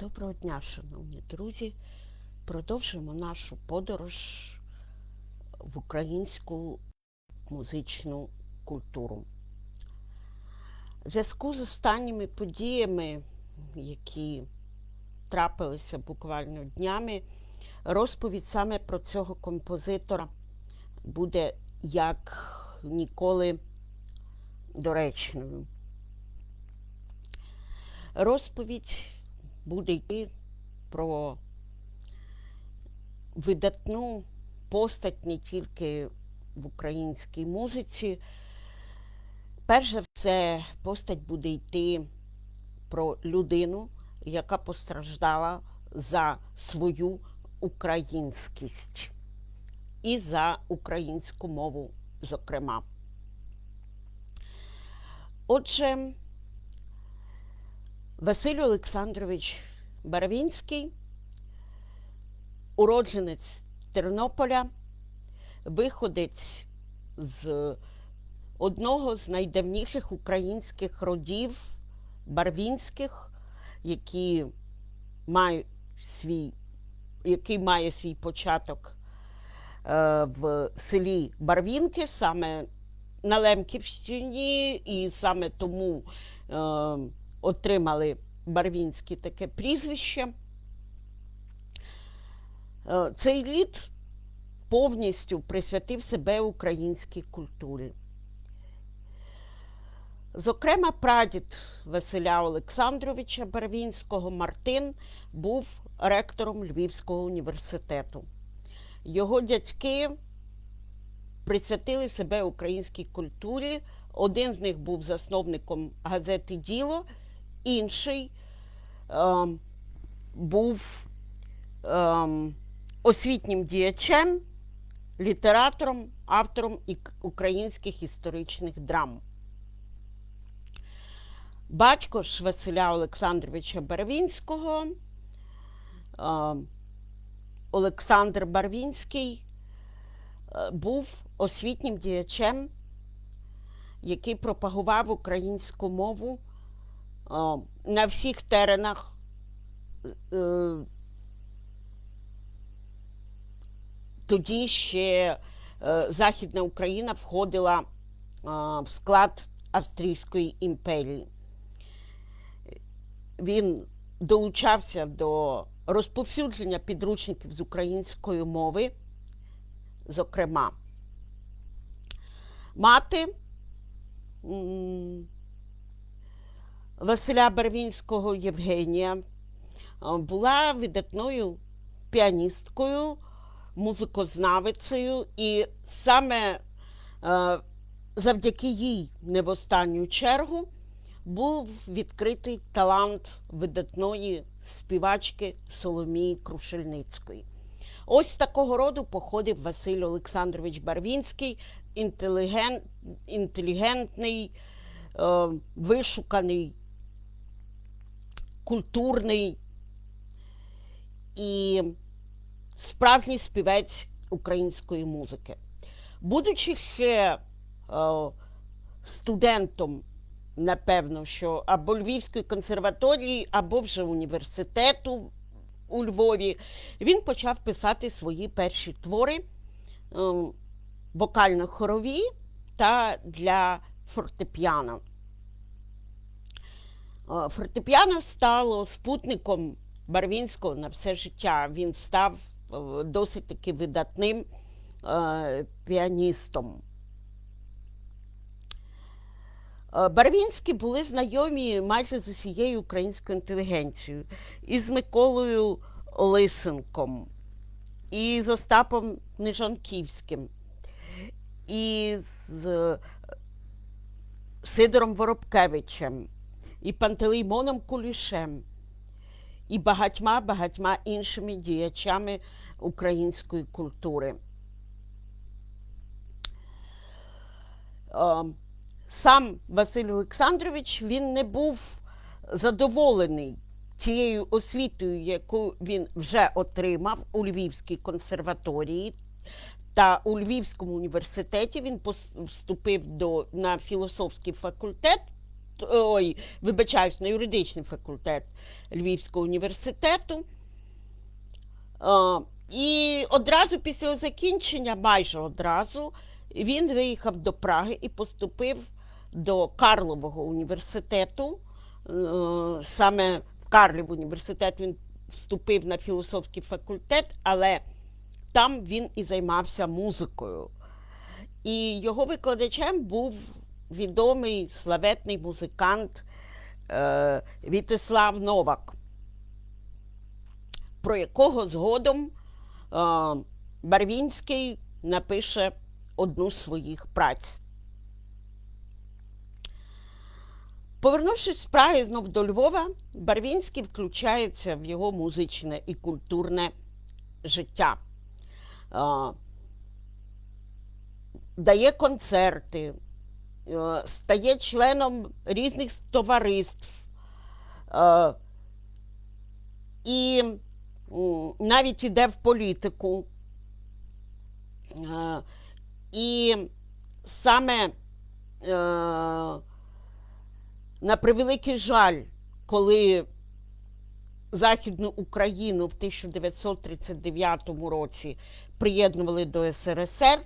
Доброго дня, шановні друзі. Продовжимо нашу подорож в українську музичну культуру. В зв'язку з останніми подіями, які трапилися буквально днями, розповідь саме про цього композитора буде як ніколи доречною. Розповідь буде йти про видатну постать не тільки в українській музиці. Перш за все, постать буде йти про людину, яка постраждала за свою українськість і за українську мову, зокрема. Отже, Василь Олександрович Барвінський, уродженець Тернополя, виходець з одного з найдавніших українських родів барвінських, які мають свій, який має свій початок е, в селі Барвінки, саме на Лемківщині, і саме тому е, отримали Барвінське таке прізвище. Е, Цей рід повністю присвятив себе українській культурі. Зокрема, прадід Василя Олександровича Барвінського Мартин був ректором Львівського університету. Його дядьки присвятили себе українській культурі. Один з них був засновником газети Діло, інший е, був е, освітнім діячем, літератором, автором українських історичних драм. Батько ж Василя Олександровича Барвінського, е, Олександр Барвінський, е, був освітнім діячем, який пропагував українську мову на всіх теренах е, тоді ще е, Західна Україна входила е, в склад Австрійської імперії. Він долучався до розповсюдження підручників з української мови, зокрема. Мати Василя Барвінського Євгенія е, була видатною піаністкою, музикознавицею, і саме е, завдяки їй, не в останню чергу, був відкритий талант видатної співачки Соломії Крушельницької. Ось такого роду походив Василь Олександрович Барвінський, інтеліген... інтелігентний, е, вишуканий, культурний і справжній співець української музики. Будучи ще е, студентом, напевно, що або Львівської консерваторії, або вже університету у Львові, він почав писати свої перші твори е, вокально-хорові та для фортепіано. Е, Фортепіано стало спутником Барвінського на все життя. Він став е, досить таки видатним е, піаністом. Барвінські були знайомі майже з усією українською інтелігенцією, і з Миколою Лисенком, і з Остапом Нежанківським, і з Сидором Воробкевичем, і Пантелеймоном Кулішем, і багатьма багатьма іншими діячами української культури. Е, Сам Василь Олександрович він не був задоволений тією освітою, яку він вже отримав у Львівській консерваторії. Та у Львівському університеті він вступив до, на філософський факультет ой, вибачаюсь, на юридичний факультет Львівського університету. Е, І одразу після закінчення, майже одразу, він виїхав до Праги і поступив до Карлового університету. Е, Саме в Карлів університет він вступив на філософський факультет, але там він і займався музикою. І його викладачем був відомий славетний музикант е, Вітислав Новак, про якого згодом е, Барвінський напише одну з своїх праць. Повернувшись з Праги знов до Львова, Барвінський включається в його музичне і культурне життя. Е, дає концерти, стає членом різних товариств. е, І навіть іде в політику. Е, І саме е, на превеликий жаль, коли Західну Україну в 1939 році приєднували до СРСР,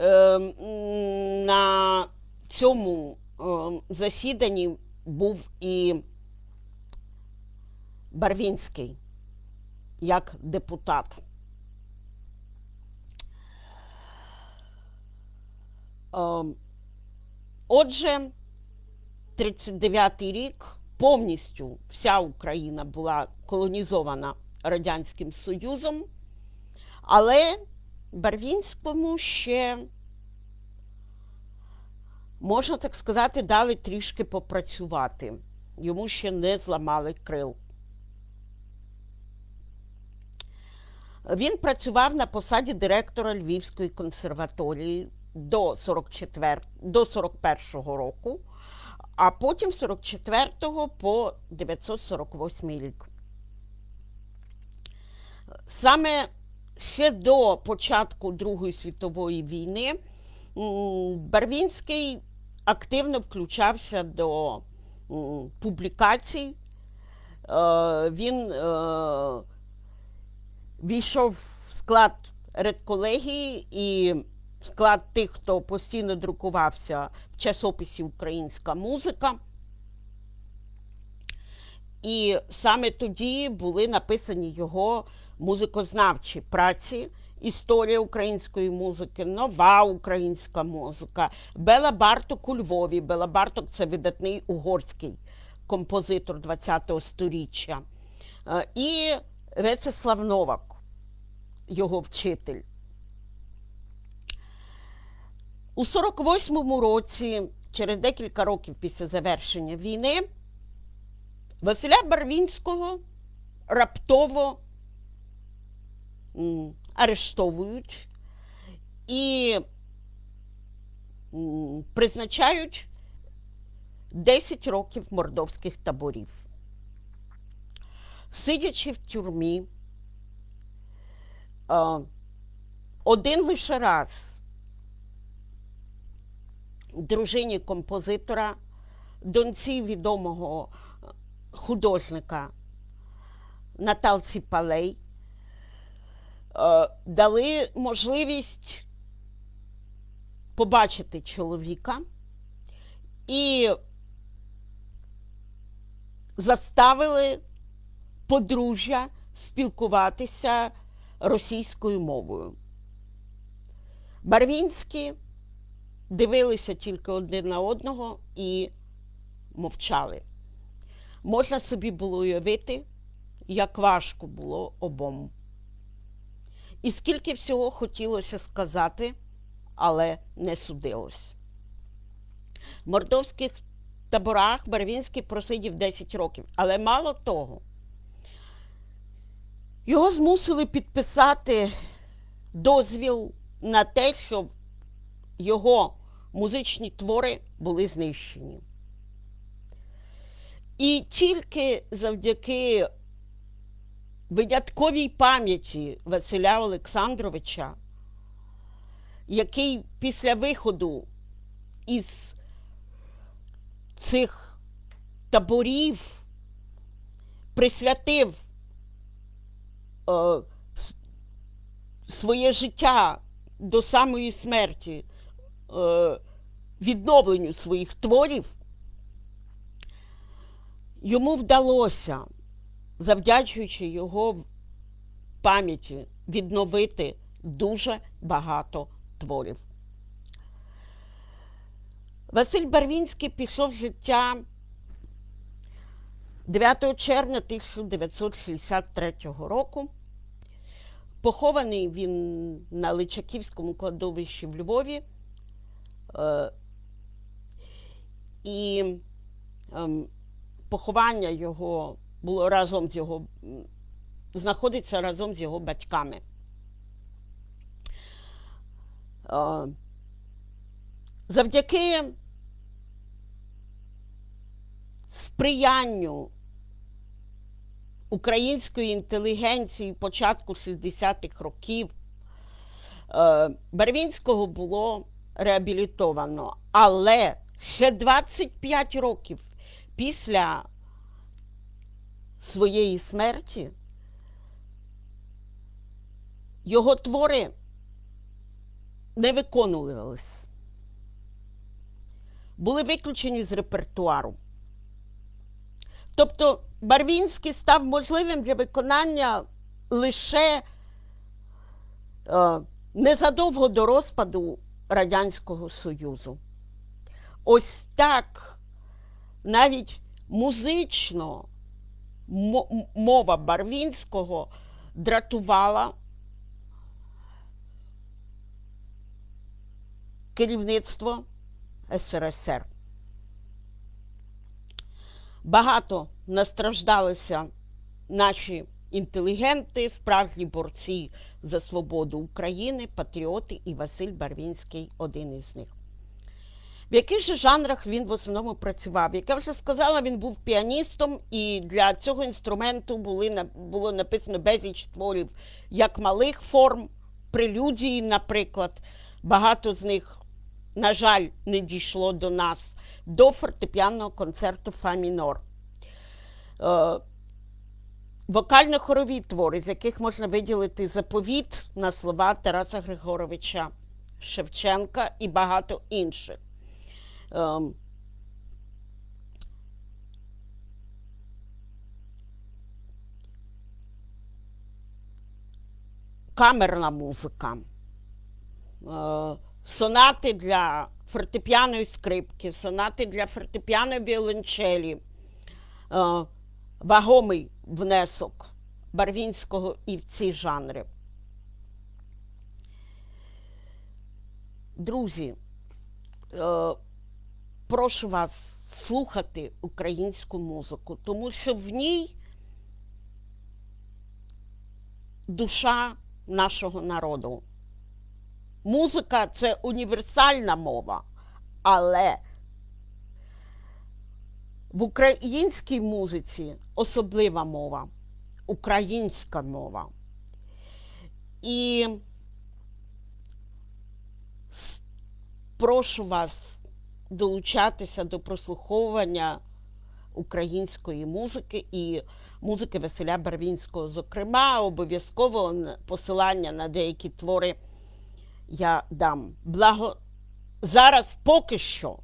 е, на цьому е, засіданні був і Барвінський як депутат. Е, Отже, 39-й рік повністю вся Україна була колонізована Радянським Союзом, але Барвінському ще, можна так сказати, дали трішки попрацювати. Йому ще не зламали крил. Він працював на посаді директора Львівської консерваторії до 44, до 41-го року, а потім 44-го по 948 рік. Саме ще до початку Другої світової війни Барвінський активно включався до публікацій. Е, Він е, війшов в склад редколегії і в склад тих, хто постійно друкувався в часописі Українська музика. І саме тоді були написані його музикознавчі праці. Історія української музики, нова українська музика, Бела Барток у Львові. Бела Барток це видатний угорський композитор ХХ століття. Е, І Вецеслав Новак, його вчитель. У 48-му році, через декілька років після завершення війни, Василя Барвінського раптово арештовують і призначають 10 років мордовських таборів. Сидячи в тюрмі, один лише раз дружині композитора, доньці відомого художника Наталці Палей, дали можливість побачити чоловіка і заставили подружжя спілкуватися російською мовою. Барвінські дивилися тільки один на одного і мовчали. Можна собі було уявити, як важко було обом. І скільки всього хотілося сказати, але не судилось. В мордовських таборах Барвінський просидів 10 років, але мало того, його змусили підписати дозвіл на те, щоб його музичні твори були знищені. І тільки завдяки винятковій пам'яті Василя Олександровича, який після виходу із цих таборів, присвятив е, своє життя до самої смерті е, відновленню своїх творів, йому вдалося, завдячуючи його пам'яті, відновити дуже багато творів. Василь Барвінський пішов з життя 9 червня 1963 року. Похований він на Личаківському кладовищі в Львові. Е, І ем, поховання його було разом з його, знаходиться разом з його батьками. Завдяки сприянню української інтелігенції початку 60-х років е, Барвінського було реабілітовано. Але ще 25 років після своєї смерті його твори не виконувались. Були виключені з репертуару. Тобто Барвінський став можливим для виконання лише е, незадовго до розпаду Радянського Союзу. Ось так навіть музично мова Барвінського дратувала керівництво СРСР. Багато настраждалися наші інтелігенти, справжні борці за свободу України, патріоти, і Василь Барвінський один із них. В яких же жанрах він в основному працював? Як я вже сказала, він був піаністом, і для цього інструменту були, було написано безліч творів як малих форм, прелюдії, наприклад. Багато з них, на жаль, не дійшло до нас, до фортепіанного концерту Фа мінор. Е, Вокально-хорові твори, з яких можна виділити заповіт на слова Тараса Григоровича Шевченка і багато інших. Ем, Камерна музика, е, сонати для фортепіаної скрипки, сонати для фортепіаної віолончелі, е, вагомий внесок Барвінського і в ці жанри. Друзі, е, прошу вас слухати українську музику, тому що в ній душа нашого народу. Музика це універсальна мова, але в українській музиці особлива мова, українська мова. І прошу вас долучатися до прослуховування української музики і музики Василя Барвінського. Зокрема, обов'язково посилання на деякі твори я дам. Благо... Зараз поки що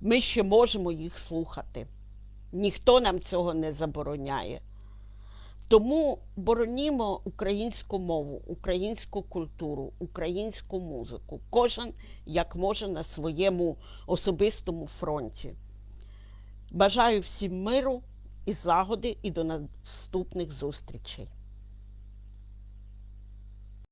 ми ще можемо їх слухати. Ніхто нам цього не забороняє. Тому боронімо українську мову, українську культуру, українську музику. Кожен як може на своєму особистому фронті. Бажаю всім миру і злагоди і до наступних зустрічей.